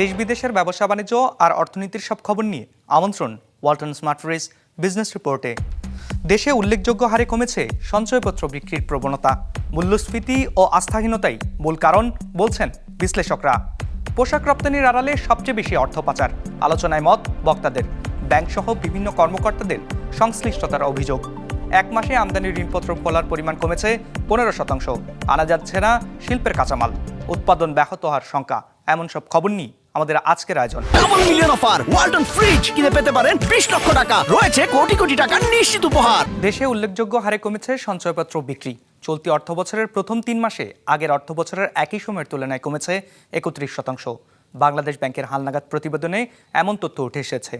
দেশ বিদেশের ব্যবসা বাণিজ্য আর অর্থনীতির সব খবর নিয়ে আমন্ত্রণ ওয়ালটন স্মার্ট ফ্রিজ বিজনেস রিপোর্টে। দেশে উল্লেখযোগ্য হারে কমেছে সঞ্চয়পত্র বিক্রির প্রবণতা। মূল্যস্ফীতি ও আস্থাহীনতাই মূল কারণ, বলছেন বিশ্লেষকরা। পোশাক রপ্তানির আড়ালে সবচেয়ে বেশি অর্থ পাচার, আলোচনায় মত বক্তাদের। ব্যাংকসহ বিভিন্ন কর্মকর্তাদের সংশ্লিষ্টতার অভিযোগ। এক মাসে আমদানি ঋণপত্র খোলার পরিমাণ কমেছে পনেরো শতাংশ। আনা যাচ্ছে না শিল্পের কাঁচামাল। উৎপাদন ব্যাহত হওয়ার শঙ্কা, এমন সব খবর নিয়ে আমাদের আজকের আয়োজন। Double million offer Walton fridge কিনে পেতে পারেন বিশ লক্ষ টাকা। রয়েছে কোটি কোটি টাকার নিশ্চিত উপহার। দেশে উল্লেখযোগ্য হারে কমেছে সঞ্চয়পত্র বিক্রি। চলতি অর্থ বছরের প্রথম তিন মাসে আগের অর্থ বছরের একই সময়ের তুলনায় কমেছে একত্রিশ শতাংশ। বাংলাদেশ ব্যাংকের হালনাগাদ প্রতিবেদনে এমন তথ্য উঠে এসেছে।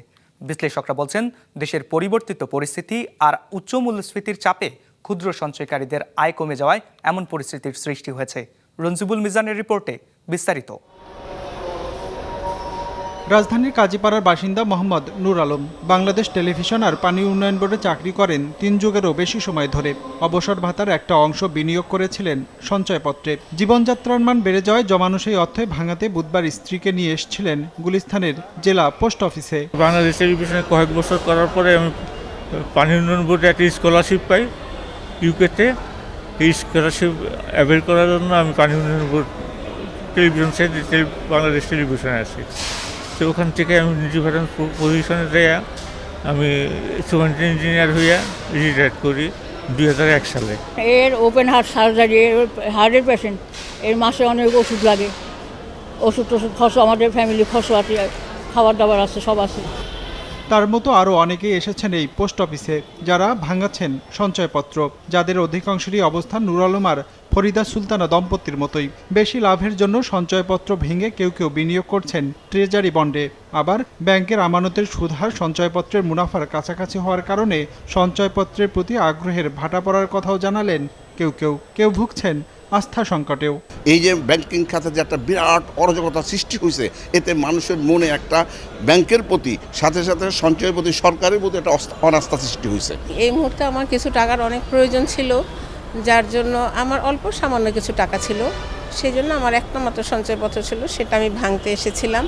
বিশ্লেষকরা বলছেন দেশের পরিবর্তিত পরিস্থিতি আর উচ্চ মূল্যস্ফীতির চাপে ক্ষুদ্র সঞ্চয়কারীদের আয় কমে যাওয়ায় এমন পরিস্থিতির সৃষ্টি হয়েছে। রঞ্জিবুল মিজানের রিপোর্টে বিস্তারিত। রাজধানীর কাজীপাড়ার বাসিন্দা মোহাম্মদ নূর আলম। বাংলাদেশ টেলিভিশন আর পানি উন্নয়ন বোর্ডে চাকরি করেন তিন যুগেরও বেশি সময় ধরে। অবসর ভাতার একটা অংশ বিনিয়োগ করেছিলেন সঞ্চয়পত্রে। জীবনযাত্রার মান বেড়ে যাওয়ায় জমানো সেই অর্থে ভাঙাতে বুধবার স্ত্রীকে নিয়ে এসেছিলেন গুলিস্থানের জেলা পোস্ট অফিসে। বাংলাদেশ টেলিভিশনে কয়েক বছর করার পরে আমি পানি উন্নয়ন বোর্ডে একটা স্কলারশিপ পাই ইউকেতে এই স্কলারশিপ অ্যাভেল করার জন্য আমি পানি উন্নয়ন বোর্ড টেলিভিশন বাংলাদেশ টেলিভিশনে আসি তো ওখান থেকে আমি ইন্ডিপেন্ডেন্ট পজিশনে যাইয়া আমি স্টুডেন্ট ইঞ্জিনিয়ার হইয়া রিটায়ার করি দুই হাজার এক সালে। এর ওপেন হার্ট সার্জারি এর হার্টের পেশেন্ট এর মাসে অনেক ওষুধ লাগে। ওষুধ টষুধ খরচ আমাদের ফ্যামিলি খরচ আছে খাবার দাবার আছে সব আছে। তার মতো আরও অনেকেই এসেছেন এই পোস্ট অফিসে যারা ভাঙাচ্ছেন সঞ্চয়পত্র। যাদের অধিকাংশেরই অবস্থান নুর আলম আর ফরিদা সুলতানা দম্পতির মতোই। বেশি লাভের জন্য সঞ্চয়পত্র ভেঙে কেউ কেউ বিনিয়োগ করছেন ট্রেজারি বন্ডে। আবার ব্যাংকের আমানতের সুদহার সঞ্চয়পত্রের মুনাফার কাছাকাছি হওয়ার কারণে সঞ্চয়পত্রের প্রতি আগ্রহের ভাটা পড়ার কথাও জানালেন কেউ কেউ। কেউ ভুগছেন আস্থা সংকটেও। এই যে ব্যাংকিং খাতে যে একটা বিরাট অরাজকতা সৃষ্টি হয়েছে এতে মানুষের মনে একটা ব্যাংকের প্রতি সাথে সাথে সঞ্চয়ের প্রতি সরকারের প্রতি একটা অনাস্থা সৃষ্টি হয়েছে। এই মুহূর্তে আমার কিছু টাকার অনেক প্রয়োজন ছিল। যার জন্য আমার অল্প সামান্য কিছু টাকা ছিল, সেই জন্য আমার একটা মাত্র সঞ্চয়পত্র ছিল, সেটা আমি ভাঙতে এসেছিলাম।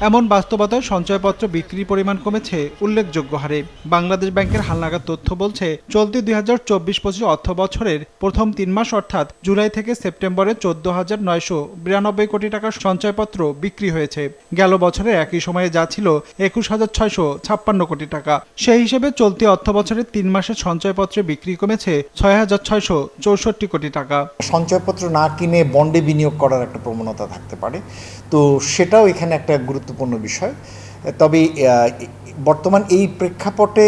এমন বাস্তবতায় সঞ্চয়পত্র বিক্রির পরিমাণ কমেছে উল্লেখযোগ্য হারে। বাংলাদেশ ব্যাংকের হালনাগাদ তথ্য বলছে, চলতি দুই হাজার চব্বিশ পঁচিশ অর্থ বছরের প্রথম তিন মাস অর্থাৎ জুলাই থেকে সেপ্টেম্বরে চোদ্দ হাজার নয়শো বিরানব্বই কোটি টাকার সঞ্চয়পত্র বিক্রি হয়েছে। গেল বছরে একই সময়ে যা ছিল একুশ হাজার ছয়শো ছাপ্পান্ন কোটি টাকা। সেই হিসেবে চলতি অর্থ বছরের তিন মাসের সঞ্চয়পত্রে বিক্রি কমেছে ছয় হাজার ছয়শো চৌষট্টি কোটি টাকা। সঞ্চয়পত্র না কিনে বন্ডে বিনিয়োগ করার একটা প্রবণতা থাকতে পারে। তো সেটাও এখানে একটা গুরুত্বপূর্ণ বিষয়। তবে বর্তমান এই প্রেক্ষাপটে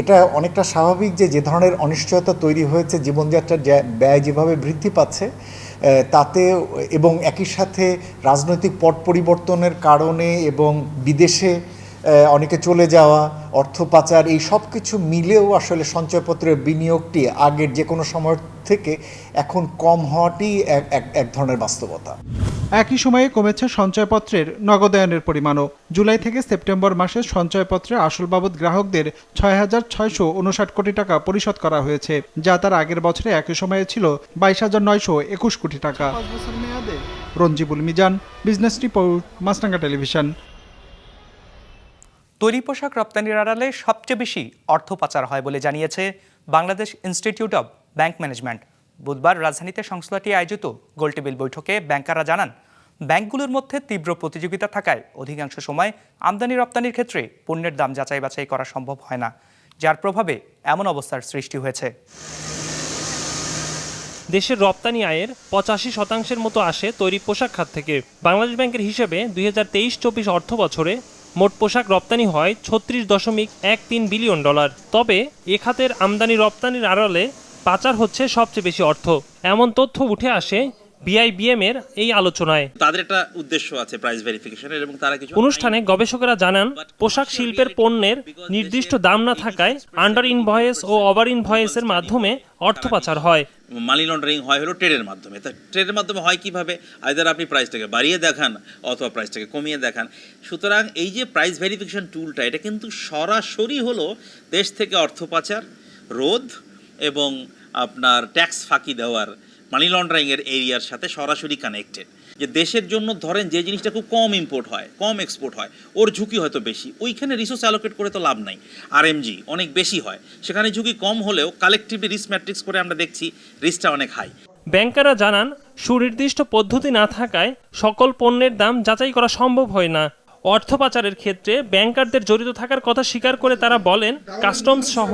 এটা অনেকটা স্বাভাবিক যে যে ধরনের অনিশ্চয়তা তৈরি হয়েছে, জীবনযাত্রার ব্যয় যেভাবে বৃদ্ধি পাচ্ছে তাতে এবং একই সাথে রাজনৈতিক পট পরিবর্তনের কারণে এবং বিদেশে অনেকে চলে যাওয়া, অর্থ পাচার, এই সব কিছু মিলেও আসলে সঞ্চয়পত্রের বিনিয়োগটি আগের যে কোনো সময় থেকে এখন কম হওয়াটি এক ধরনের বাস্তবতা। একই সময়ে কমেছে সঞ্চয়পত্রের নগদায়নের পরিমাণও। জুলাই থেকে সেপ্টেম্বর মাসে সঞ্চয়পত্রে আসল বাবদ গ্রাহকদের ছয় হাজার ছয়শো উনষাট কোটি টাকা পরিশোধ করা হয়েছে যা তার আগের বছরে একই সময়ে ছিল বাইশ হাজার নয়শো একুশ কোটি টাকা। Ranjibul Mizan business report Maasranga television. তৈরি পোশাক রপ্তানির আড়ালে সবচেয়ে বেশি অর্থ পাচার হয় বলে জানিয়েছে Bangladesh institute of bank management. বুধবার রাজধানীতে সংস্থাটি আয়োজিত গোলটেবিল বৈঠকে ব্যাংকাররা জানান, ব্যাংকগুলোর মধ্যে তীব্র প্রতিযোগিতা থাকায় অধিকাংশ সময় আমদানি রপ্তানির ক্ষেত্রে পণ্যের দাম যাচাই বাছাই করা সম্ভব হয় না, যার প্রভাবে এমন অবস্থার সৃষ্টি হয়েছে। দেশের রপ্তানি আয়ের পঁচাশি শতাংশের মতো আসে তৈরি পোশাক খাত থেকে। বাংলাদেশ ব্যাংকের হিসেবে দুই হাজার তেইশ চব্বিশ অর্থ বছরে মোট পোশাক রপ্তানি হয় ছত্রিশ দশমিক এক তিন বিলিয়ন ডলার। তবে এ খাতের আমদানি রপ্তানির আড়ালে পাচার হচ্ছে সবচেয়ে বেশি অর্থ। এমন তথ্য উঠে আসে বিআইবিএম এর এই আলোচনায়। তাদের একটা উদ্দেশ্য আছে প্রাইস ভেরিফিকেশনের এবং তারা কিছু অনুষ্ঠানে গবেষকেরা জানান পোশাক শিল্পের পণ্যের নির্দিষ্ট দাম না থাকায় আন্ডার ইনভয়েস ও ওভার ইনভয়েসের মাধ্যমে অর্থ পাচার হয়। মানি লন্ডারিং হয় হলো ট্রেডের মাধ্যমে। তা ট্রেডের মাধ্যমে হয় কীভাবে? আইদার আপনি প্রাইসটাকে বাড়িয়ে দেখান অথবা প্রাইসটাকে কমিয়ে দেখান। সুতরাং এই যে প্রাইস ভেরিফিকেশন টুলটা এটা কিন্তু সরাসরি হলো দেশ থেকে অর্থ পাচার রোধ এবং আপনার ট্যাক্স ফাঁকি দেওয়ার মানি লন্ডারিংয়ের এরিয়ার সাথে সরাসরি কানেক্টেড। যে দেশের জন্য ধরেন যে জিনিসটা খুব কম ইম্পোর্ট হয়, কম এক্সপোর্ট হয়, ওর ঝুঁকি হয়তো বেশি। ওইখানে রিসোর্স অ্যালোকেট করে তো লাভ নাই। আর এমজি অনেক বেশি হয়। সেখানে ঝুঁকি কম হলেও কালেকটিভলি রিস্ক ম্যাট্রিক্স করে আমরা দেখছি রিস্কটা অনেক হাই ব্যাংকাররা জানান, সুনির্দিষ্ট পদ্ধতি না থাকায় সকল পণ্যের দাম যাচাই করা সম্ভব হয় না। অর্থ পাচারের ক্ষেত্রে ব্যাংকারদের জড়িত থাকার কথা স্বীকার করে তারা বলেন কাস্টমস সহ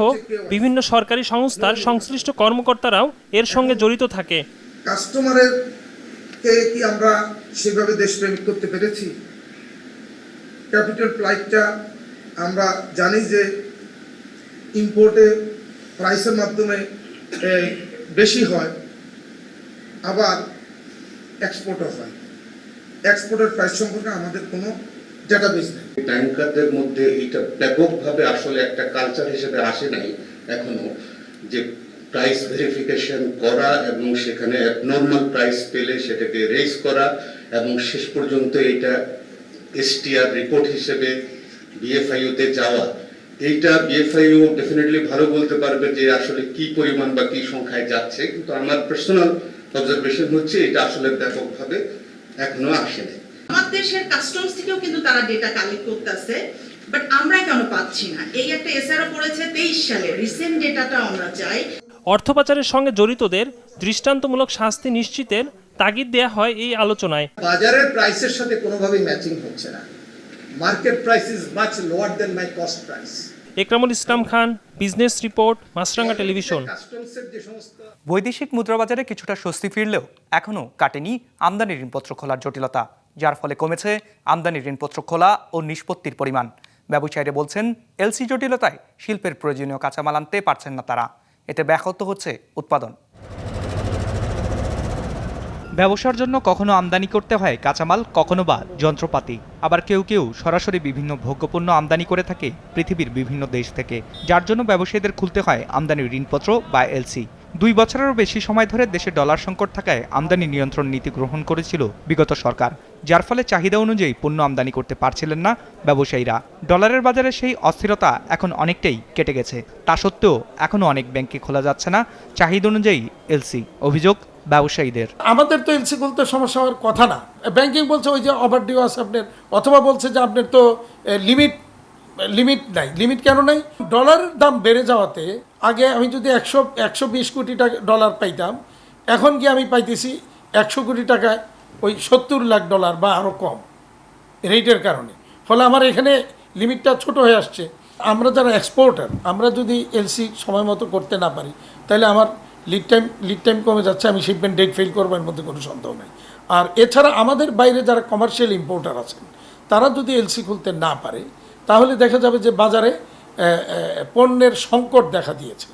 বিভিন্ন সরকারি সংস্থার সংশ্লিষ্ট কর্মকর্তারাও এর সঙ্গে জড়িত থাকে। কাস্টমারের কে আমরা সেভাবে দেশপ্রেমিক করতে পেরেছি? ক্যাপিটাল ফ্লাইটটা আমরা জানি যে ইম্পোর্টে প্রাইসের মাধ্যমে বেশি হয়, আবার এক্সপোর্টও হয়। এক্সপোর্টের প্রাইস সম্পর্কে আমাদের কোনো ডেটাবেস নেই। ব্যাংকারদের মধ্যে এটা ব্যাপকভাবে আসলে একটা কালচার হিসেবে আসে নাই এখনও, যে প্রাইস ভেরিফিকেশন করা এবং সেখানে নর্মাল প্রাইস পেলে সেটাকে রেজ করা এবং শেষ পর্যন্ত এটা এসটিআর রিপোর্ট হিসেবে বিএফআইওতে যাওয়া। এইটা বিএফআইও ডেফিনেটলি ভালো বলতে পারবে যে আসলে কি পরিমাণ বা কি সংখ্যায় যাচ্ছে, কিন্তু আমার পার্সোনাল অবজারভেশন হচ্ছে এটা আসলে ব্যাপকভাবে এখনও আসেনি আমার দেশের কাস্টমস থেকেও কিন্তু তারা ডেটা কালেক্ট করতেছে বাট আমরা কেন পাচ্ছি না। এই একটা এসআরও করেছে তেইশ সালে। রিসেন্ট ডেটাটা আমরা চাই। অর্থ পাচারের সঙ্গে জড়িতদের দৃষ্টান্তমূলক শাস্তি নিশ্চিতের তাগিদ দেয়া হয় এই আলোচনায়। বাজারের প্রাইসের সাথে কোনোভাবেই ম্যাচিং হচ্ছে না। Market price is much lower than my cost price Ekramul Islam Khan business report Maasranga television বৈদেশিক মুদ্রাবাজারে কিছুটা স্বস্তি ফিরলেও এখনও কাটেনি আমদানি ঋণপত্র খোলার জটিলতা। যার ফলে কমেছে আমদানি ঋণপত্র খোলা ও নিষ্পত্তির পরিমাণ। ব্যবসায়ীরা বলছেন, এলসি জটিলতায় শিল্পের প্রয়োজনীয় কাঁচামাল আনতে পারছেন না তারা। এতে ব্যাহত হচ্ছে উৎপাদন। ব্যবসার জন্য কখনো আমদানি করতে হয় কাঁচামাল, কখনো বা যন্ত্রপাতি। আবার কেউ কেউ সরাসরি বিভিন্ন ভোগ্যপণ্য আমদানি করে থাকে পৃথিবীর বিভিন্ন দেশ থেকে, যার জন্য ব্যবসায়ীদের খুলতে হয় আমদানি ঋণপত্র বা এলসি। দুই বছরেরও বেশি সময় ধরে দেশে ডলার সংকট থাকায় আমদানি নিয়ন্ত্রণ নীতি গ্রহণ করেছিল বিগত সরকার, যার ফলে চাহিদা অনুযায়ী পণ্য আমদানি করতে পারছিলেন না ব্যবসায়ীরা। ডলারের বাজারে সেই অস্থিরতা এখন অনেকটাই কেটে গেছে। তা সত্ত্বেও এখনও অনেক ব্যাংকে খোলা যাচ্ছে না। চাহিদা অনুযায়ী এলসি, অভিযোগ ব্যবসায়ীদের। আমাদের তো এলসি খুলতে সমস্যা হওয়ার কথা না। ব্যাংকিং বলছে ওই যে ওভার ডিউ আছে আপনার, অথবা বলছে যে আপনার তো লিমিট লিমিট নাই। লিমিট কেন নাই? ডলারের দাম বেড়ে যাওয়াতে আগে আমি যদি একশো একশো বিশ কোটি টাকা ডলার পাইতাম, এখন কি আমি পাইতেছি একশো কোটি টাকায় ওই সত্তর লাখ ডলার বা আরও কম রেটের কারণে? ফলে আমার এখানে লিমিটটা ছোট হয়ে আসছে। আমরা যারা এক্সপোর্টার আমরা যদি এলসি সময় মতো করতে না পারি, তাহলে আমার লিড টাইম লিড টাইম কমে যাচ্ছে, আমি শিপমেন্ট ডেট ফেল করব, এর মধ্যে কোনো সন্দেহ নেই। আর এছাড়া আমাদের বাইরে যারা কমার্শিয়াল ইম্পোর্টার আছেন, তারা যদি এলসি খুলতে না পারে তাহলে দেখা যাবে যে বাজারে পণ্যের সংকট দেখা দিয়েছে।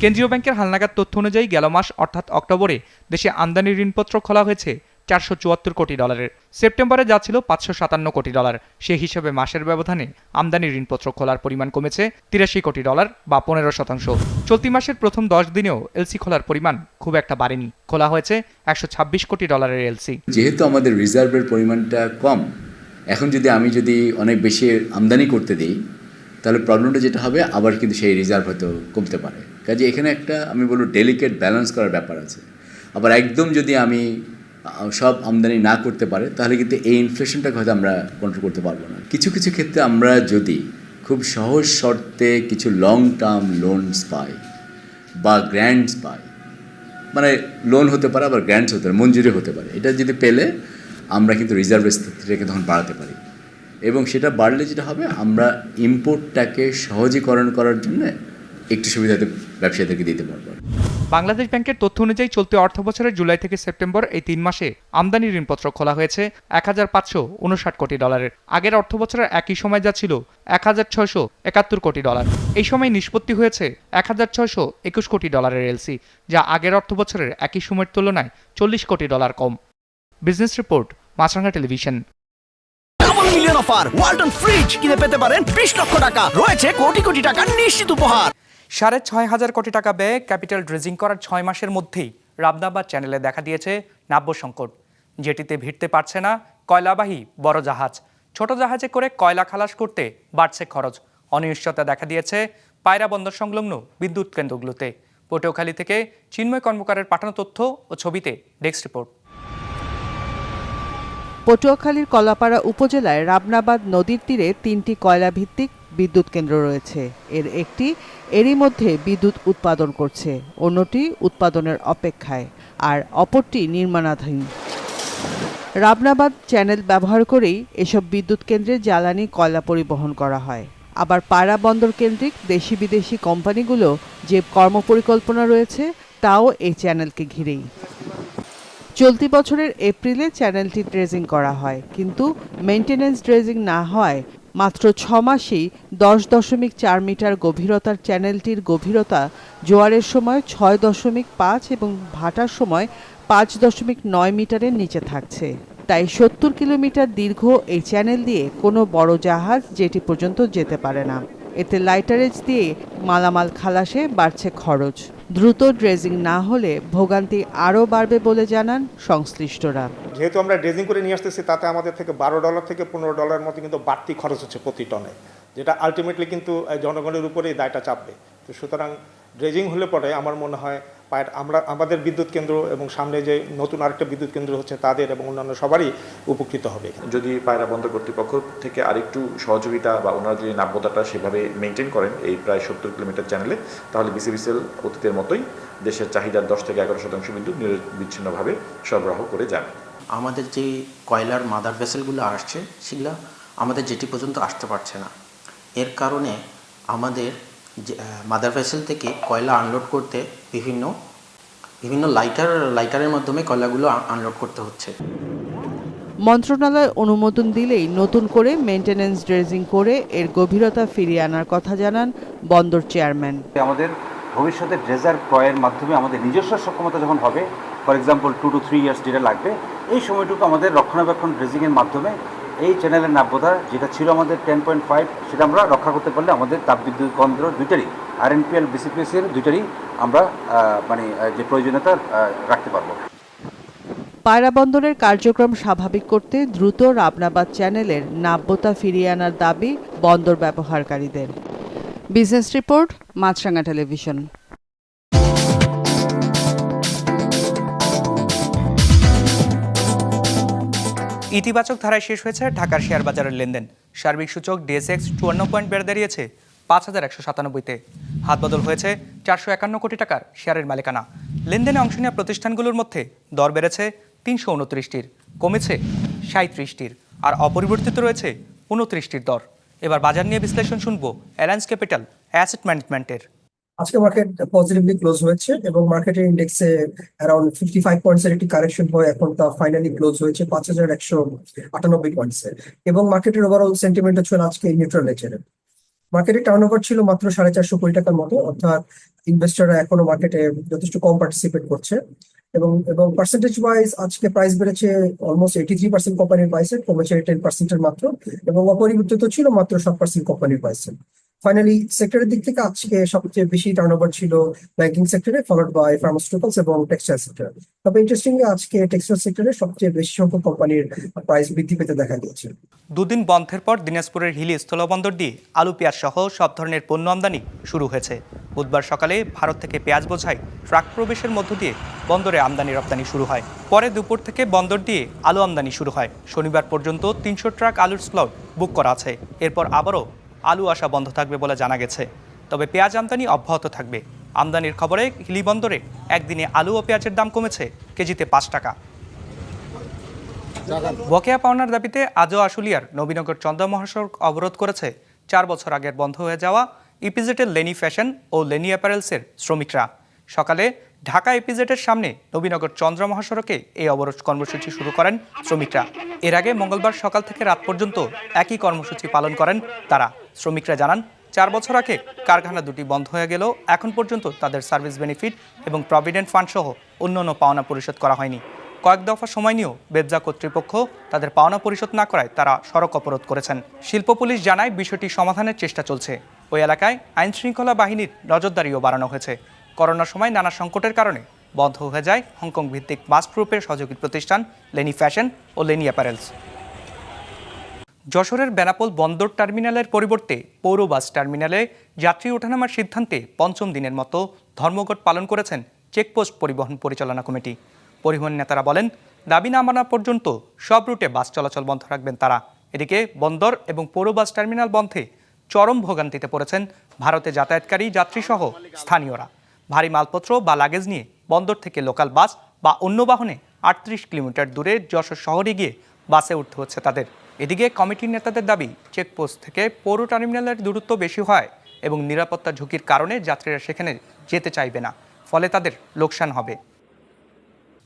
কেন্দ্রীয় ব্যাংকের হালনাগাদ তথ্য অনুযায়ী গেল মাস অর্থাৎ অক্টোবরে দেশে আমদানি ঋণপত্র খোলা হয়েছে চারশো চুয়াত্তর কোটি ডলারের। সেপ্টেম্বরে যা ছিল পাঁচশো সাতান্ন কোটি ডলার। সেই হিসেবে মাসের ব্যবধানে আমদানি ঋণপত্র খোলার পরিমাণ কমেছে তিরাশি কোটি ডলার বা পনেরো শতাংশ। চলতি মাসের প্রথম দশ দিনেও এলসি খোলার পরিমাণ খুব একটা বাড়েনি। খোলা হয়েছে একশো ছাব্বিশ কোটি ডলারের এলসি। যেহেতু আমাদের রিজার্ভের পরিমাণটা কম এখন যদি আমি যদি অনেক বেশি আমদানি করতে দিই, তাহলে প্রবলেমটা যেটা হবে, আবার কিন্তু সেই রিজার্ভ হয়তো কমতে পারে। কাজে এখানে একটা আমি বলব ডেলিকেট ব্যালেন্স করার ব্যাপার আছে। আবার একদম যদি আমি সব আমদানি না করতে পারে, তাহলে কিন্তু এই ইনফ্লেশনটাকে হয়তো আমরা কন্ট্রোল করতে পারব না। কিছু কিছু ক্ষেত্রে আমরা যদি খুব সহজ শর্তে কিছু লং টার্ম লোনস পাই বা গ্র্যান্ডস পাই মানে লোন হতে পারে আবার গ্র্যান্টস হতে পারে, মঞ্জুরি হতে পারে, এটা যদি পেলে আমরা কিন্তু রিজার্ভের স্থিতিটাকে তখন বাড়াতে পারি। এবং সেটা বাড়লে যেটা হবে, আমরা ইম্পোর্টটাকে সহজীকরণ করার জন্য একটু সুবিধাতে ব্যবসায়ীদেরকে দিতে পারব। বাংলাদেশ ব্যাংকের তথ্য অনুযায়ী চলতি অর্থ বছরের জুলাই থেকে সেপ্টেম্বর এই তিন মাসে আমদানি ঋণপত্র খোলা হয়েছে এক হাজার পাঁচশো উনষাট কোটি ডলারের। আগের অর্থ বছরের একই সময় যা ছিল এক হাজার ছয়শো একাত্তর কোটি ডলার। এই সময় নিষ্পত্তি হয়েছে এক হাজার ছয়শো একুশ কোটি ডলারের এলসি, যা আগের অর্থ বছরের একই সময়ের তুলনায় চল্লিশ কোটি ডলার কম। Business report Maasranga television double million offer Walton fridge কিনে পেতে পারেন বিশ লক্ষ টাকা। রয়েছে কোটি কোটি টাকার নিশ্চিত উপহার। সাড়ে ছয় হাজার কোটি টাকা ব্যয়ে ক্যাপিটাল ড্রেজিং করার ছয় মাসের মধ্যেই রাবদাবাদ চ্যানেলে দেখা দিয়েছে নাব্য সংকট। যেটিতে ভিড়তে পারছে না কয়লাবাহী বড় জাহাজ। ছোট জাহাজে করে কয়লা খালাস করতে বাড়ছে খরচ। অনিশ্চয়তা দেখা দিয়েছে পায়রা বন্দর সংলগ্ন বিদ্যুৎ কেন্দ্রগুলোতে। পটুয়াখালী থেকে চিন্ময় কর্মকারের পাঠানো তথ্য ও ছবিতে ডেস্ক রিপোর্ট। পটুয়াখালীর কলাপাড়া উপজেলায় রাবনাবাদ নদীর তীরে তিনটি কয়লা ভিত্তিক বিদ্যুৎ কেন্দ্র রয়েছে। এর একটি, এরই মধ্যে বিদ্যুৎ উৎপাদন করছে। অন্যটি উৎপাদনের অপেক্ষায়। আর অপরটি নির্মাণাধীন। রাবনাবাদ চ্যানেল ব্যবহার করেই এসব বিদ্যুৎ কেন্দ্রে জ্বালানি কয়লা পরিবহন করা হয়। আবার পাড়া বন্দর কেন্দ্রিক দেশি বিদেশি কোম্পানিগুলো যে কর্মপরিকল্পনা রয়েছে, তাও এই চ্যানেলকে ঘিরেই। চলতি বছরের এপ্রিলে চ্যানেলটি ড্রেজিং করা হয়, কিন্তু মেনটেন্যান্স ড্রেজিং না হওয়ায় মাত্র ছ মাসেই দশ দশমিক চার মিটার গভীরতার চ্যানেলটির গভীরতা জোয়ারের সময় ছয় দশমিক পাঁচ এবং ভাটার সময় পাঁচ দশমিক নয় মিটারের নিচে থাকছে। তাই সত্তর কিলোমিটার দীর্ঘ এই চ্যানেল দিয়ে কোনো বড় জাহাজ যেটি পর্যন্ত যেতে পারে না। এতে লাইটারেজ দিয়ে মালামাল খালাসে বাড়ছে খরচ। দ্রুত ড্রেজিং না হলে ভোগান্তি আরও বাড়বে বলে জানান সংশ্লিষ্টরা। যেহেতু আমরা ড্রেজিং করে নিয়ে আসতেছি, তাতে আমাদের থেকে বারো ডলার থেকে পনেরো ডলার মতো কিন্তু বাড়তি খরচ হচ্ছে প্রতি টনে যেটা আলটিমেটলি কিন্তু জনগণের উপরেই দায়টা চাপবে। তো সুতরাং ড্রেজিং হলে পরে আমার মনে হয় পায়ের আমরা আমাদের বিদ্যুৎ কেন্দ্র এবং সামনে যে নতুন আরেকটা বিদ্যুৎ কেন্দ্র হচ্ছে তাদের এবং অন্যান্য সবারই উপকৃত হবে যদি পায়রা বন্দর কর্তৃপক্ষ থেকে আরেকটু সহযোগিতা বা ওনারা যদি নাব্যতাটা সেভাবে মেনটেন করেন এই প্রায় সত্তর কিলোমিটার চ্যানেলে তাহলে বিসিবিসিএল অতীতের মতোই দেশের চাহিদার দশ থেকে এগারো শতাংশ বিদ্যুৎ নিরবিচ্ছিন্নভাবে সরবরাহ করে যাবে। আমাদের যে কয়লার মাদার ভেসেলগুলো আসছে সেগুলো আমাদের যেটি পর্যন্ত আসতে পারছে না। এর কারণে আমাদের মাদার ভেসেল থেকে কয়লা আনলোড করতে বিভিন্ন বিভিন্ন লাইটার লাইটারের মাধ্যমে কয়লাগুলো আনলোড করতে হচ্ছে। মন্ত্রণালয় অনুমোদন দিলেই নতুন করে মেনটেন্যান্স ড্রেজিং করে এর গভীরতা ফিরিয়ে আনার কথা জানান বন্দর চেয়ারম্যান আমাদের ভবিষ্যতে ড্রেজার ক্রয়ের মাধ্যমে আমাদের নিজস্ব সক্ষমতা যখন হবে for example two to three years যেটা লাগবে এই সময়টুকু আমাদের রক্ষণাবেক্ষণ ড্রেজিংয়ের মাধ্যমে এই চ্যানেলের নাব্যতা যেটা ছিল আমাদের টেন পয়েন্ট ফাইভ সেটা আমরা রক্ষা করতে পারলে আমাদের তাপবিদ্যুৎ কেন্দ্র দুইটারই আর এন এনপিএল বিসিপিএসের দুইটারই আমরা মানে যে প্রয়োজনীয়তা রাখতে পারব। পায়রা বন্দরের কার্যক্রম স্বাভাবিক করতে দ্রুত রাবনাবাদ চ্যানেলের নাব্যতা ফিরিয়ে আনার দাবি বন্দর ব্যবহারকারীদের। বিজনেস রিপোর্ট মাছরাঙ্গা টেলিভিশন ইতিবাচক ধারায় শেষ হয়েছে ঢাকার শেয়ার বাজারের লেনদেন। সার্বিক সূচক ডিএসএক্স চুয়ান্ন পয়েন্ট বেড়ে দাঁড়িয়েছে পাঁচ হাজার একশো সাতানব্বইতে। হাত বদল হয়েছে চারশো একান্ন কোটি টাকার শেয়ারের মালিকানা। লেনদেনে অংশ নেওয়া প্রতিষ্ঠানগুলোর মধ্যে দর বেড়েছে তিনশো উনত্রিশটির, কমেছে সাঁত্রিশটির আর অপরিবর্তিত রয়েছে উনত্রিশটির দর। এবার বাজার নিয়ে বিশ্লেষণ শুনব অ্যালায়েন্স ক্যাপিটাল অ্যাসেট ম্যানেজমেন্টের। আজকে মার্কেট পজিটিভলি ক্লোজ হয়েছে এবং মার্কেটের ইন্ডেক্সে অ্যারাউন্ড ফিফটি ফাইভ পয়েন্টসের একটি কারেকশন হয়ে এখন তা ফাইনালি ক্লোজ হয়েছে পাঁচ হাজার একশো আটানব্বই পয়েন্টসে এবং মার্কেটের ওভারঅল সেন্টিমেন্ট ছিল আজকে নিউট্রাল নেচারের মার্কেটের টার্ন ওভার ছিল মাত্র সাড়ে চারশো কোটি টাকার মতো, অর্থাৎ ইনভেস্টররা এখনও মার্কেটে যথেষ্ট কম পার্টিসিপেট করছে। এবং এবং পার্সেন্টেজ ওয়াইজ আজকে প্রাইস বেড়েছে অলমোস্ট এইটি থ্রি পার্সেন্ট কোম্পানির প্রাইসে কমেছে টেন পার্সেন্টের মাত্র। এবং অপরিবর্তিত ছিল মাত্র সাত পার্সেন্ট কোম্পানির প্রাইসে ফাইনালি সেক্টরের দিক থেকে আজকে সবচেয়ে বেশি টার্ন ওভার ছিল ব্যাংকিং সেক্টরে ফলোড বাই ফার্মাসিউটিক্যালস এবং টেক্সটাইল সেক্টর তবে ইন্টারেস্টিং আজকে টেক্সটাইল সেক্টরে সবচেয়ে বেশি সংখ্যক কোম্পানির প্রাইস বৃদ্ধি পেতে দেখা গিয়েছে। দুদিন বন্ধের পর দিনাজপুরের হিলি স্থলবন্দর দিয়ে আলু, পেঁয়াজ সহ সব ধরনের পণ্য আমদানি শুরু হয়েছে। বুধবার সকালে ভারত থেকে পেঁয়াজ বোঝাই ট্রাক প্রবেশের মধ্য দিয়ে বন্দরে আমদানি রপ্তানি শুরু হয়। পরে দুপুর থেকে বন্দর দিয়ে আলু আমদানি শুরু হয়। শনিবার পর্যন্ত তিনশো ট্রাক আলুর স্লট বুক করা আছে। এরপর আবারও আলু আসা বন্ধ থাকবে বলে জানা গেছে। তবে পেঁয়াজ আমদানি অব্যাহত থাকবে। আমদানির খবরে হিলি বন্দরে একদিনে আলু ও পেঁয়াজের দাম কমেছে কেজিতে পাঁচ টাকা। বকেয়া পাওনার দাবিতে আজও আশুলিয়ার নবীনগর চন্দ্র মহাসড়ক অবরোধ করেছে। চার বছর আগের বন্ধ হয়ে যাওয়া ইপিজেটের লেনি ফ্যাশন ও লেনি অ্যাপারেলসের শ্রমিকরা। সকালে ঢাকা ইপিজেটের সামনে নবীনগর চন্দ্র মহাসড়কে এই অবরোধ কর্মসূচি শুরু করেন শ্রমিকরা। এর আগে মঙ্গলবার সকাল থেকে রাত পর্যন্ত একই কর্মসূচি পালন করেন তারা। শ্রমিকরা জানান, চার বছর আগে কারখানা দুটি বন্ধ হয়ে গেলেও এখন পর্যন্ত তাদের সার্ভিস বেনিফিট এবং প্রভিডেন্ট ফান্ড সহ অন্যান্য পাওনা পরিশোধ করা হয়নি। কয়েক দফা সময় নিয়েও বেবজা কর্তৃপক্ষ তাদের পাওনা পরিশোধ না করায় তারা সড়ক অবরোধ করেছেন। শিল্প পুলিশ জানায়, বিষয়টি সমাধানের চেষ্টা চলছে। ওই এলাকায় আইনশৃঙ্খলা বাহিনীর নজরদারিও বাড়ানো হয়েছে। করোনার সময় নানা সংকটের কারণে বন্ধ হয়ে যায় হংকং ভিত্তিক মাস গ্রুপের সহযোগী প্রতিষ্ঠান লেনি ফ্যাশন ও লেনি অ্যাপারেলস। যশোরের বেনাপোল বন্দর টার্মিনালের পরিবর্তে পৌর বাস টার্মিনালে যাত্রী ওঠানামার সিদ্ধান্তে পঞ্চম দিনের মতো ধর্মঘট পালন করেছেন চেকপোস্ট পরিবহন পরিচালনা কমিটি। পরিবহন নেতারা বলেন, দাবি না মানা পর্যন্ত সব রুটে বাস চলাচল বন্ধ রাখবেন তারা। এদিকে বন্দর এবং পৌর বাস টার্মিনাল বন্ধে চরম ভোগান্তিতে পড়েছেন ভারতে যাতায়াতকারী যাত্রীসহ স্থানীয়রা। ভারী মালপত্র বা লাগেজ নিয়ে বন্দর থেকে লোকাল বাস বা অন্য বাহনে আটত্রিশ কিলোমিটার দূরে যশোর শহরে গিয়ে বাসে উঠতে হচ্ছে তাদের। এদিকে কমিটির নেতাদের দাবি চেকপোস্ট থেকে পৌর টার্মিনালের দূরত্ব বেশি হয় এবং নিরাপত্তা ঝুঁকির কারণে যাত্রীরা সেখানে যেতে চাইবে না, ফলে তাদের লোকসান হবে।